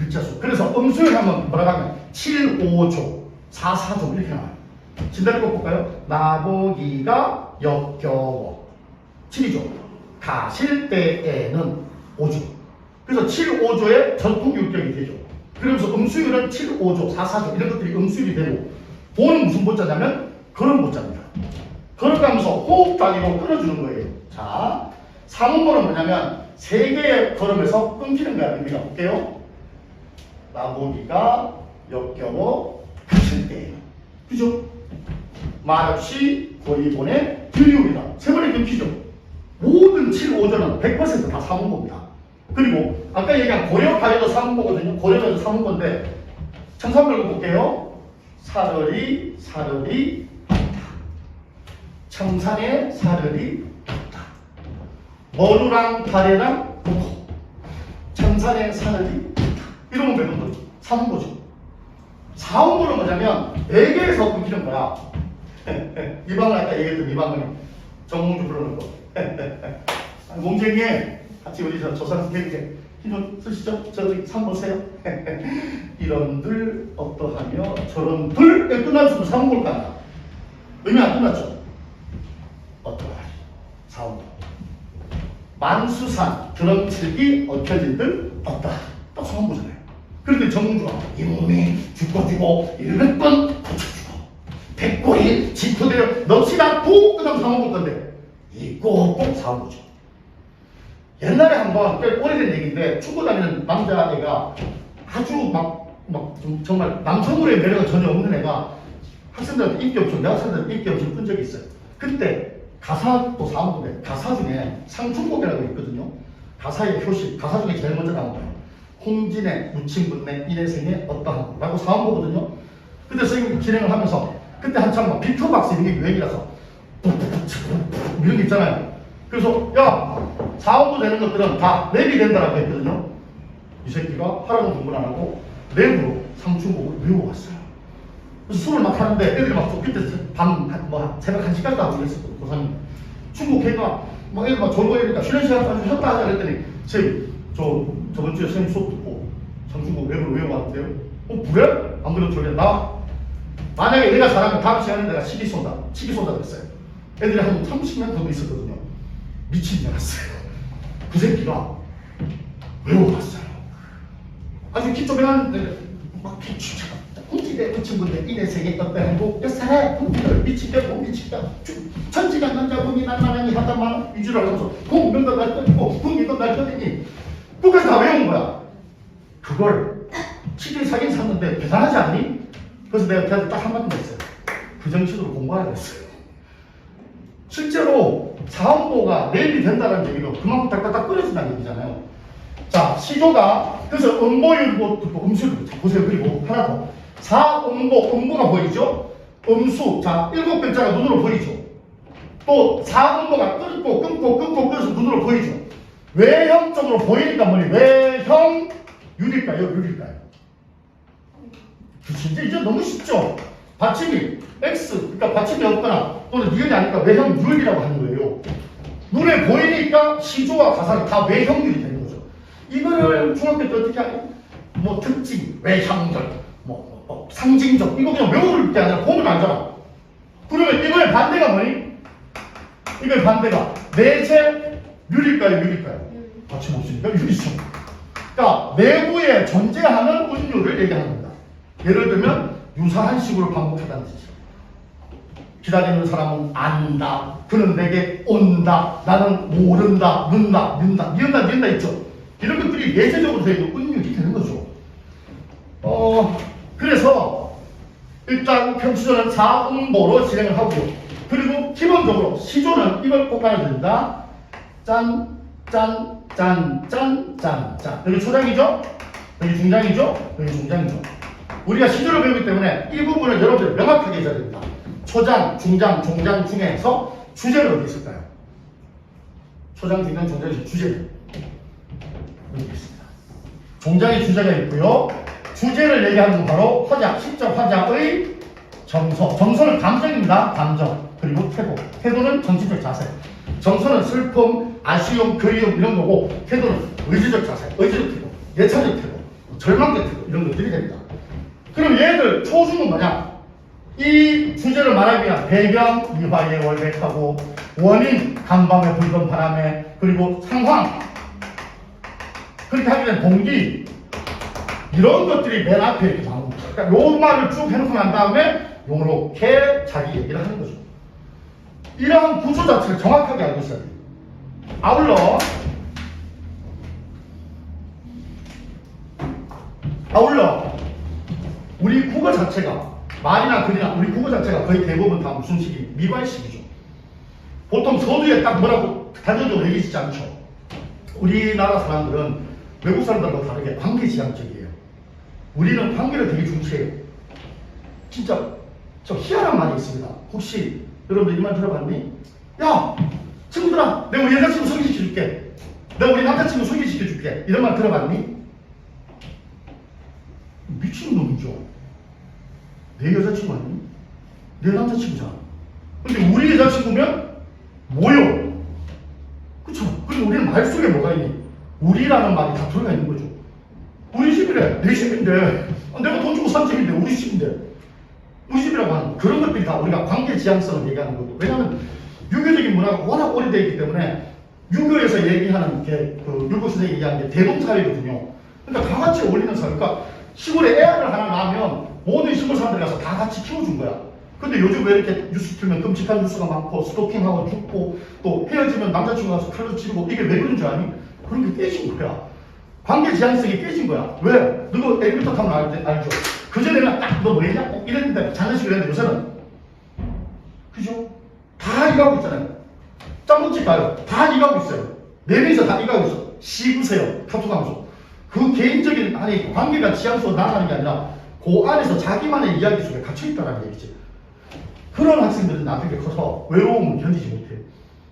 글자 수. 그래서 음수를 하면 뭐라고 하면 7, 5조, 4, 4조 이렇게 나와요. 진단을 꼭 볼까요? 나보기가 역겨워. 7이죠. 가실 때에는 5조. 그래서 7, 5조의 전통유격이 되죠. 그러면서 음수율은 7, 5조, 4, 4조 이런 것들이 음수율이 되고 보는 무슨 보자냐면 그런 보자입니다. 걸어가면서 호흡 단위로 끊어주는 거예요. 자, 상음보는 뭐냐면 세 개의 걸음에서 끊기는 거야. 의미가 볼게요. 나보기가 역겨워 가실 때. 그죠? 말없이 고리보내 들이오리다. 세 번에 끊기죠. 모든 7, 5조는 100%다 상음보입니다. 그리고 아까 얘기한 고려가에도 상음보거든요. 고려가에도 상음보인데 청산별로 볼게요. 사르리, 사르리, 청산에 사르리 없다. 머루랑 다래랑 청산에 사르리 없다. 이러면 되는 거죠. 삼보죠. 사음보는 뭐냐면 네 개에서 끊기는 거야. 이 방은 아까 얘기했던 이 방은 정몽주 부르는 거. 아, 몽쟁이 같이 우리 저 조상 대리제 힘좀 쓰시죠? 저기 상 보세요. 이런들 어떠하며 저런들 끝났으면 사음볼까? 의미 안 끝났죠? 어떠하리 사음보 만수산 드럼칠기 얽혀진들 없다. 딱 사음보잖아요. 그런데 정주가 이 몸이 죽고 주고 일백 번 고쳐주고 백골이 지푸대로 넋이나 푹 그다음 사먹을 건데 이 꼭꼭 사먹죠. 옛날에 한번 꽤 오래된 얘기인데 축구 다니는 남자애가 아주 막, 막좀 정말 남성으로의 매력은 전혀 없는 애가 학생들한테 인기 없죠. 내가 학생들한테 인기 없이 끈 적이 있어요. 그때 가사도 사먹는데 가사 중에 상충곡이라고 있거든요. 가사의 표시, 가사 중에 제일 먼저 나온 거예요. 홍진의 무친분내 인해생의 어떠한 라고 사온 거거든요. 근데 선생님이 진행을 하면서 그때 한참 막 비트박스 이런 게 유행이라서 이런 게 있잖아요. 그래서 야 사원도 되는 것들은 다 랩이 된다라고 했거든요. 이 새끼가 하라는 공부를 안 하고 랩으로 상충곡을 외워왔어요. 그래서 수업을 막 하는데 애들이 막 저- 그때 밤뭐 새벽 1시까지 하고 그랬었거든요. 고3님. 충북회가 막 애들 막 졸고 이러니까 쉬는 시간 가지고 쉬었다 하자 그랬더니 쌤, 저 저번 주에 선생님 수업 듣고 상충곡 랩으로 외워왔는데요. 어 그래? 안 그래도 저래 나 만약에 내가 잘하면 다음 시간에 내가 시기 쏜다. 시기 쏜다 그랬어요. 애들이 한 30명 정도 있었거든요. 미친 줄 알았어요. 그 새끼가 외워갔어요. 아주 기초배하는데 막 비추자. 붙인 분들 이내 세계 떡배 행복 여사래 꿈집을 미치게 못 미치게 천지가 남자분이 날만하니 하다만 위주를 하면서 공명도 날 떠니고 궁기도 날 떠니니 끝까지 다 외운 거야. 그걸 치킨 사긴 샀는데 대단하지 않니? 그래서 내가 걔한테 딱 한마디 했어요. 그 정신으로 공부하라 그랬어요. 실제로 자원보가 내일이 된다는 얘기도 그만큼 딱딱딱 끊어진다는 얘기잖아요. 자, 시조가 그래서 음보율보 자, 보세요. 그리고 하나 더. 사음보, 음보가 보이죠? 음수, 자, 일곱 글자가 눈으로 보이죠? 또 사음보가 끊고 끊고 끊고 끊어서 눈으로 보이죠? 외형 적으로 보이니까 뭐니? 외형 율일까요? 율일까요? 진짜 이제 너무 쉽죠? 받침이 X, 그러니까 받침이 없거나 또는 니은이 아니까 외형률이라고 하는 거예요. 눈에 보이니까 시조와 가사가 다 외형률이 되는 거죠. 이거를 중학교 때 어떻게 하냐? 뭐 특징, 외형적, 뭐, 뭐, 뭐 상징적, 이거 그냥 외울 게 아니라 보면 알잖아. 그러면 이거의 반대가 뭐니? 이거의 반대가 내재 율일까요? 율일까요? 받침 없으니까 율이죠. 그러니까 내부에 존재하는 운율을 얘기하는 겁니다. 예를 들면 유사한 식으로 반복하다는 뜻이죠. 기다리는 사람은 안다. 그는 내게 온다. 나는 모른다. 는다. 는다. 니은다. 니은다 있죠. 이런 것들이 예제적으로 되는 운율이 되는 거죠. 어, 그래서 일단 평시조는 사음보로 진행을 하고요. 그리고 기본적으로 시조는 이걸 꼭 알아야 된다. 짠, 짠, 짠, 짠, 짠, 짠. 여기 초장이죠? 여기 중장이죠? 여기 중장이죠? 우리가 시조를 배우기 때문에 이 부분을 여러분들 명확하게 해줘야 됩니다. 초장, 중장, 종장 중에서 주제는 어디 있을까요? 초장, 중장, 종장에서 주제는 여기 있습니다. 종장의 주제가 있고요. 주제를 얘기하는 건 바로 화자, 시적 화자의 정서. 정서는 감정입니다. 감정. 그리고 태도. 태도는 정치적 자세. 정서는 슬픔, 아쉬움, 그리움 이런 거고 태도는 의지적 자세, 의지적 태도, 예차적 태도. 절망 같은 거 이런 것들이 됩니다. 그럼 얘들 초중은 뭐냐? 이 주제를 말하기 위한 배경 이화의 월백하고 원인 간밤에 불던 바람에 그리고 상황 그렇게 하게 된 동기 이런 것들이 맨 앞에 이렇게 나옵니다. 그러니까 요 말을 쭉 해놓고 난 다음에 요렇게 자기 얘기를 하는 거죠. 이러한 구조 자체를 정확하게 알고 있어야 돼요. 아울러 아울러 우리 국어 자체가 말이나 글이나 우리 국어 자체가 거의 대부분 다 무슨 식이 미관식이죠. 보통 서두에 딱 뭐라고 단정적으로 얘기하지 않죠. 우리나라 사람들은 외국 사람들과 다르게 관계지향적이에요. 우리는 관계를 되게 중시해요. 진짜 저 희한한 말이 있습니다. 혹시 여러분들 이말 들어봤니? 야 친구들아 내가 우리 여자친구 소개시켜줄게. 내가 우리 남자친구 소개시켜줄게. 이런 말 들어봤니? 미친놈이죠. 내 여자친구 아니? 내 남자친구잖아. 근데 우리 여자친구면 뭐요? 그쵸? 그리고 우리는 말 속에 뭐가 있니? 우리라는 말이 다 들어가 있는 거죠. 우리 집이래. 내 집인데. 아, 내가 돈 주고 산 집인데 우리 집인데. 우리 집이라고 하는 거. 그런 것들이 다 우리가 관계 지향성을 얘기하는 거고. 왜냐하면 유교적인 문화가 워낙 오래되어 있기 때문에 유교에서 얘기하는 게, 그, 유교 선생님이 얘기하는 게 대동 사회거든요. 그러니까 다 같이 어울리는 사회. 그러니까 시골에 애를 하나 낳으면 모든 시골 사람들이 가서 다 같이 키워준 거야. 근데 요즘 왜 이렇게 뉴스 틀면 끔찍한 뉴스가 많고 스토킹하고 죽고 또 헤어지면 남자친구 가서 칼로 치고 이게 왜 그런 줄 아니? 그런 게 깨진 거야. 관계 지향성이 깨진 거야. 왜? 누구 엘리베이터 타면 알, 알죠? 그전에는 딱너 뭐했냐? 어, 이랬는데 장난식 이랬는데 요새는 그죠? 다 이거하고 있잖아요. 짬뽕집 가요. 다 이거하고 있어요. 네 명이서 다 이거하고 있어. 씹으세요. 카톡하면서. 그 개인적인 아니 관계가 지향적으로 나아가는 게 아니라 그 안에서 자기만의 이야기 속에 갇혀 있다는 얘기지. 그런 학생들은 나중에 커서 외로움을 견디지 못해요.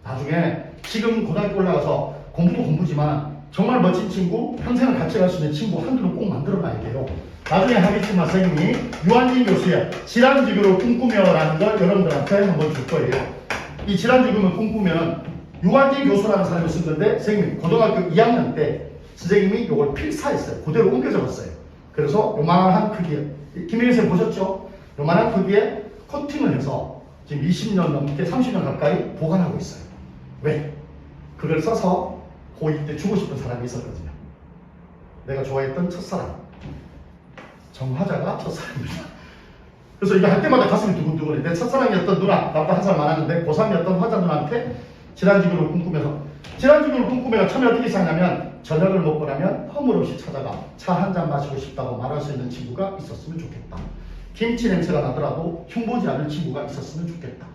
나중에 지금 고등학교 올라가서 공부도 공부지만 정말 멋진 친구, 평생을 같이 갈 수 있는 친구 한두는 꼭 만들어 놔야 돼요. 나중에 하겠지만 선생님이 유한진 교수의 질환지교를 꿈꾸며라는 걸 여러분들한테 한번 줄 거예요. 이 질환지교를 꿈꾸면 유한진 교수라는 사람이 쓴 건데 선생님이 고등학교 2학년 때 선생님이 이걸 필사했어요. 그대로 옮겨 적었어요. 그래서 요만한 크기에 김일희 선생 보셨죠? 요만한 크기에 커팅을 해서 지금 20년 넘게 30년 가까이 보관하고 있어요. 왜? 그걸 써서 고2 때 주고 싶은 사람이 있었거든요. 내가 좋아했던 첫사랑. 정화자가 첫사랑입니다. 그래서 이거 할 때마다 가슴이 두근두근해. 내 첫사랑이었던 누나, 나보다 한 살 많았는데 고3이었던 화자 누나한테 질환지교를 꿈꾸면서 질환지교를 꿈꾸며 처음에 어떻게 시작하냐면 저녁을 먹고 나면 허물없이 찾아가 차 한 잔 마시고 싶다고 말할 수 있는 친구가 있었으면 좋겠다. 김치 냄새가 나더라도 흉보지 않을 친구가 있었으면 좋겠다.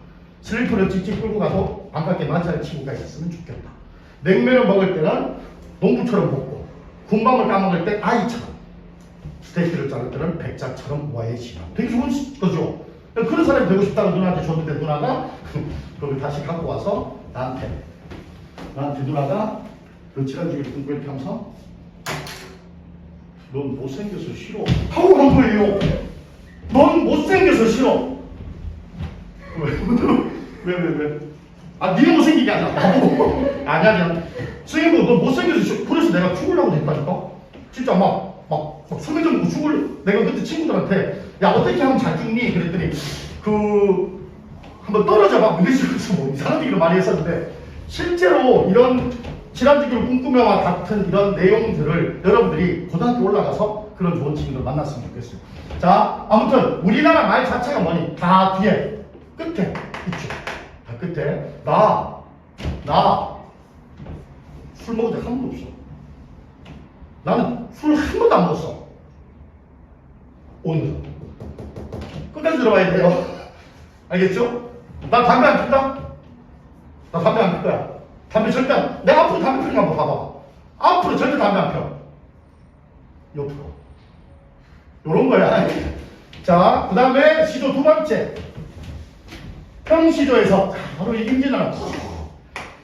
슬리퍼를 찍찍 끌고 가서 반갑게 맞이할 친구가 있었으면 좋겠다. 냉면을 먹을 때는 농부처럼 먹고 군밤을 까먹을 때 아이처럼 스테이크를 자를 때는 백작처럼 와해지라. 되게 좋은 시- 거죠. 그런 사람이 되고 싶다고 누나한테 줬는데 누나가 그걸 다시 갖고 와서 나한테 나한테 누나가 그 질환주기를 끊고 이렇게 하면서 넌 못생겨서 싫어 하고 한 거예요. 넌 못생겨서 싫어. 왜, 왜, 왜? 아, 니는 못생기게 아니라. 아니, 아니야. 선생님, 너 못생겨서. 그래서 내가 죽으려고 했다니까? 진짜 막, 막, 막 소매점 먹고 죽을, 내가 그때 친구들한테, 야, 어떻게 하면 잘 죽니? 그랬더니, 그, 한번 떨어져 봐. 무대식에서 뭐 이상한 얘기를 많이 했었는데, 실제로 이런 질환지교를 꿈꾸며와 같은 이런 내용들을 여러분들이 고등학교 올라가서 그런 좋은 친구들 만났으면 좋겠어요. 자, 아무튼 우리나라 말 자체가 뭐니? 다 뒤에 끝에 있죠. 다 끝에 나, 나 술 먹은 적한 번도 없어. 나는 술 한 번도 안 먹었어. 오늘 끝까지 들어봐야 돼요. 알겠죠? 나 담배 안 핀다? 나 담배 안 필 거야. 담배 절대 안, 내가 앞으로 담배 피는 거 한번 봐봐. 앞으로 절대 담배 안 펴. 옆으로. 요런 거야. 자, 그 다음에 시조 두 번째. 평시조에서 바로 이 임진왜란.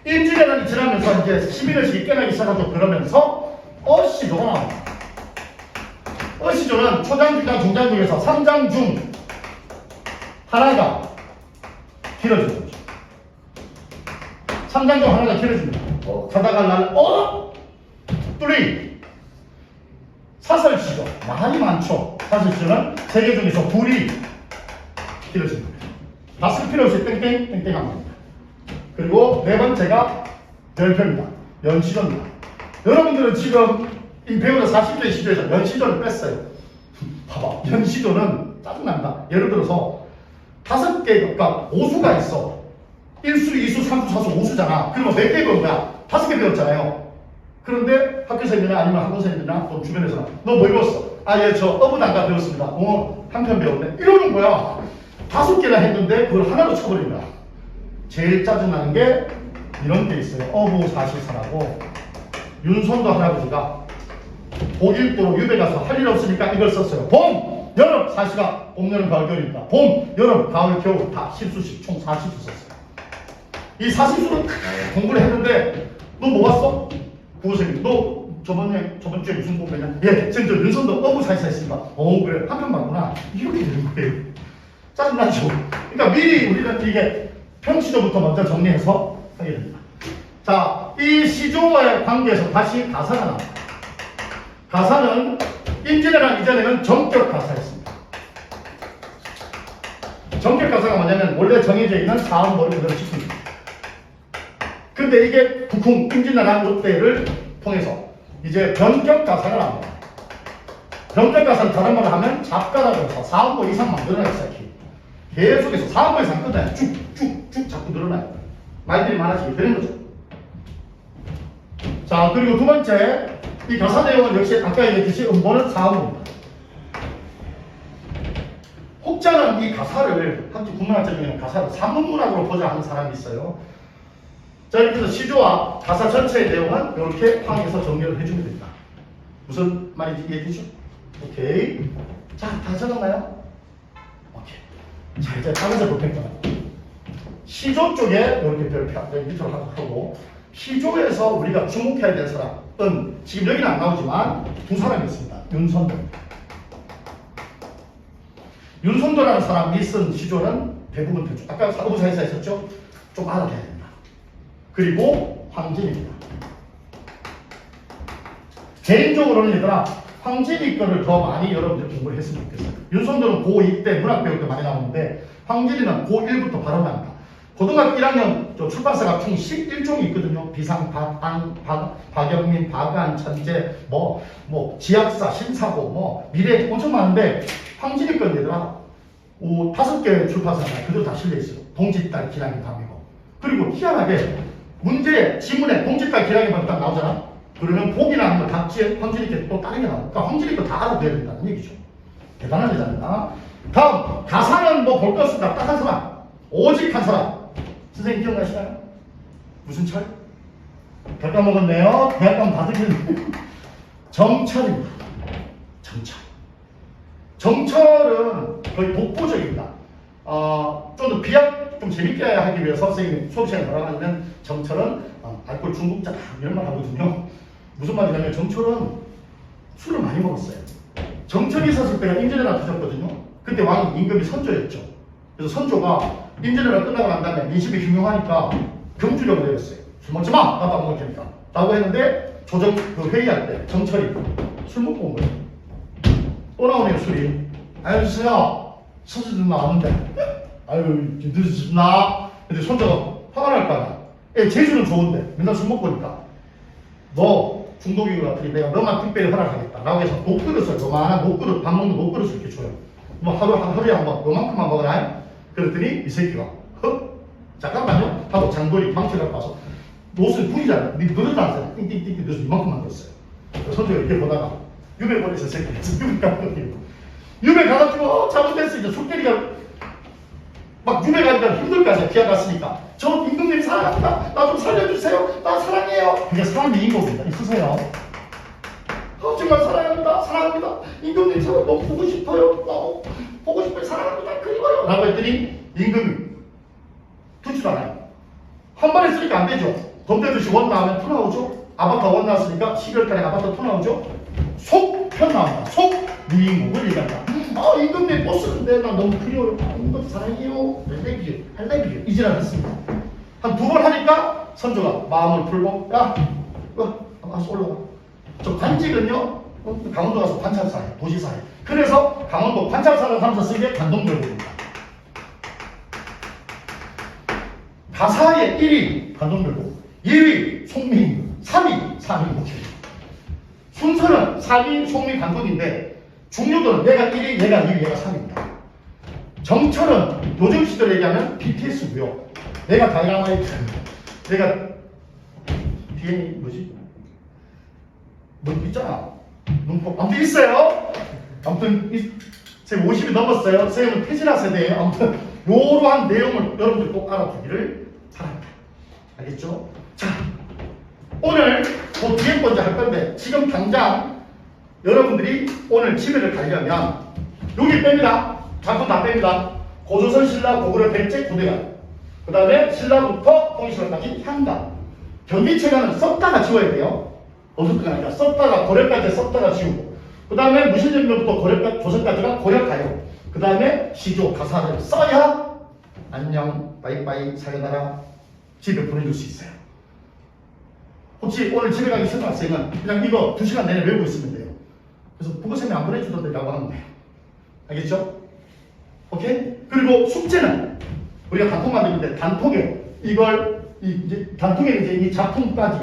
임진왜란이 지나면서 이제 시민의식이 깨나기 시작하죠. 그러면서 어시조가 나옵니다. 어시조는 초장기가 중장 중에서 3장 중 하나가 길어지는 거죠. 3장 중 하나가 길어집니다. 어, 가다가 날, 어? 뚫리. 사설시조 많이 많죠. 사설시조는 세계 중에서 둘이 길어진 겁니다. 다 쓸 필요 없이 땡땡 땡땡 한 겁니다. 그리고 네 번째가 별표입니다. 연시조입니다. 여러분들은 지금 이 배우는 40대 시조에서 연시조를 뺐어요. 봐봐. 연시조는 짜증난다. 예를 들어서 다섯 개가 오수가 있어. 1수, 2수, 3수, 4수, 5수잖아. 그러면 몇 개 배운 거야? 다섯 개 배웠잖아요. 그런데 있느냐 아니면 있느냐 또 주변에서 너 뭐 배웠어? 아 예 저 어부단가 배웠습니다. 어 한편 배웠네. 이러는 거야. 다섯 개나 했는데 그걸 하나로 쳐버린 거야. 제일 짜증나는 게 이런 게 있어요. 어부사실서라고 윤선도 할아버지가 독일도로 유배 가서 할 일 없으니까 이걸 썼어요. 봄, 여름, 사시가 봄, 여름, 가을, 겨울이니까 봄, 여름, 가을, 겨울 다 10수씩 총 40수 썼어요. 이 40수는 공부를 했는데 너 뭐 봤어? 구호생님 너 저번에 저번 주에 무슨 공부했냐? 예, 지금 저 윤선도 어부 사시사 했습니다. 어 그래 한편 맞구나. 이렇게 되는 거예요. 짜증나죠? 그러니까 미리 우리는 이게 평시조부터 먼저 정리해서 하게 됩니다. 자, 이 시조와의 관계에서 다시 가사가 나옵니다. 가사는 임진왜란 이전에는 정격 가사였습니다. 정격 가사가 뭐냐면 원래 정해져 있는 사업 머리를 지킵니다. 근데 이게 북흥 임진왜란 이때를 통해서 이제 변격 가사가 나옵니다. 변격 가사는 다른 말로 하면 작가라고 해서 사업보 이상 만들어내기 시작해요. 계속해서 이상 끝나요. 쭉쭉쭉 자꾸 늘어나요. 말들이 많아지게 되는 거죠. 자, 그리고 두 번째, 이 가사 내용은 역시 아까 얘기했듯이 음보는 사음입니다. 혹자는 이 가사를, 학교 중에는 가사를 산문문학으로 보자 하는 사람이 있어요. 자, 이렇게 해서 시조와 가사 전체의 내용은 이렇게 항에서 정리를 해주면 됩니다. 무슨 말인지 이해되죠? 오케이. 자, 다 적었나요? 오케이. 다른 볼 텐데. 시조 쪽에 이렇게 별표, 여기 밑으로 하고, 시조에서 우리가 주목해야 될 사람은 지금 여기는 안 나오지만 두 사람이 있습니다. 윤선도. 윤선도라는 사람이 쓴 시조는 대부분 대충 아까 사고사에서 있었죠? 좀 알아둬야 됩니다. 그리고 황진입니다. 개인적으로는 얘들아 황진이 거를 더 많이 여러분들 공부를 했으면 좋겠어요. 윤선도는 고2 때 문학 배울 때 많이 나오는데 황진이는 고1부터 바로 나옵니다. 고등학교 1학년 저 출판사가 총 11종이 있거든요. 비상, 박, 안, 박, 박영민, 박안, 천재, 뭐, 뭐, 지학사, 신사고, 뭐, 미래 엄청 많은데, 황진이 건 얘들아, 오, 다섯 개 출판사가 그대로 다 실려있어요. 동짓달 기량이 담이고. 그리고 희한하게, 문제, 지문에 동짓달 기량이 딱 나오잖아? 그러면 복이나 한번 답지에 황진이 게또 다른 게 나와. 그러니까 거다 알아둬야 된다는 얘기죠. 대단한 여자입니다. 다음, 가사는 뭐볼거 없습니다. 딱 한 사람. 오직 한 사람. 선생님 기억나시나요? 무슨 철? 다 까먹었네요. 대학감 다 듣겠네요. 정철입니다. 정철. 정철은 거의 독보적입니다. 어, 좀 더 비약 좀 재밌게 하기 위해서 선생님이 수업 시간에 하냐면 정철은 어, 알코올 중독자 이런 말 하거든요. 무슨 말이냐면 정철은 술을 많이 먹었어요. 정철이 있었을 때가 임진왜란 터졌거든요. 그때 왕이 임금이 선조였죠. 그래서 선조가 임진왜란 끝나고 난 다음에 민심이 흉흉하니까 경주령을 내렸어요. 술 먹지 마! 나도 안 먹을 테니까. 라고 했는데 조정 그 회의할 때 정철이 술 먹고 온 거예요. 또 나오네요 술이. 알려주세요. 선수들 나왔는데. 아유 늦으셨나? 근데 손자가 화가 날 거 아니야. 애 제주는 좋은데 맨날 술 먹고 오니까 너 중독인 것 같으니 내가 너만 특별히 허락하겠다. 라고 해서 녹그릇을 요만한 녹그릇 밥 먹는 녹그릇을 이렇게 줘요. 뭐 하루 하루에 한 번 요만큼만 먹어라. 그랬더니 이 새끼가 헉 잠깐만요 하고 장돌이 방치를 와서 옷을 부리잖아. 네 그릇 나왔잖아. 띵띵띵띵 그래서 이만큼 만들었어요. 선수가 이렇게 보다가 유배 보내서 새끼 유배 가가지고 유배 가가지고 잘못됐어 이제 손때리가 막 유배 가니까 힘들까지 기아 갔으니까 저 사랑합니다. 나 좀 살려주세요. 나 사랑해요. 그게 사람이 인겁니다. 있으세요. 어, 정말 사랑합니다. 사랑합니다. 임금님 저를 너무 보고 싶어요. 너무 보고 싶어요. 사랑합니다. 그리워요. 라고 했더니 임금이 듣지도 않아요. 한번 했으니까 안 되죠. 돈 대듯이 원 나오면 투 나오죠. 아바타 원 나왔으니까 12월달에 아바타 투 나오죠. 속편 나옵니다. 속 미인국을 얘기한다. 아 임금님 못 쓰는데 나 너무 그리워요. 아, 임금 사랑해요. 헬레비유 헬레비유 이지랄 했습니다. 한 두 번 하니까 선조가 마음을 풀고 야, 어, 알아서 올라가. 저 관직은요 어, 강원도 가서 관찰사에 도지사에. 그래서 강원도 관찰사를 하면서 쓰게 관동별곡입니다. 가사의 1위 관동별곡 2위 송민 3위 사민곡입니다 순서는 3위 송민 관동인데 중요도는 얘가 1위 얘가 2위 얘가 3위입니다. 정철은 요즘 시대로 얘기하면 BTS고요 내가 다이나마이트 내가 뒤에 뭐지? 뭐 있잖아. 눈폭. 아무튼 있어요. 아무튼 이- 제가 50이 넘었어요. 선생님은 태진아 세대예요. 아무튼 요러한 내용을 여러분들 꼭 알아두기를 바랍니다. 알겠죠? 자, 오늘 그 뒤에 번째 할 건데 지금 당장 여러분들이 오늘 집에를 가려면 여기 뺍니다. 작품 다 뺍니다. 고조선 신라 고구려 백제 구대간 그 다음에 신라부터 통일신라까지 향가 경기체가는 썼다가 지워야 돼요. 어설프가 아니라 썼다가 고려까지 썼다가 지우고 그 다음에 무신전부터 고려까지 조선까지가 고려가요. 그 다음에 시조 가사를 써야 안녕 빠이빠이 사요나라 집에 보내줄 수 있어요. 혹시 오늘 집에 가기 싫은 학생은 그냥 이거 두 시간 내내 외우고 있으면 돼요. 그래서 국어쌤이 안 보내주던데라고 하면 돼요. 알겠죠? 오케이? 그리고 숙제는 우리가 단톡 만들는데 단톡에. 이걸 이 이제 단톡에 이제 이 작품까지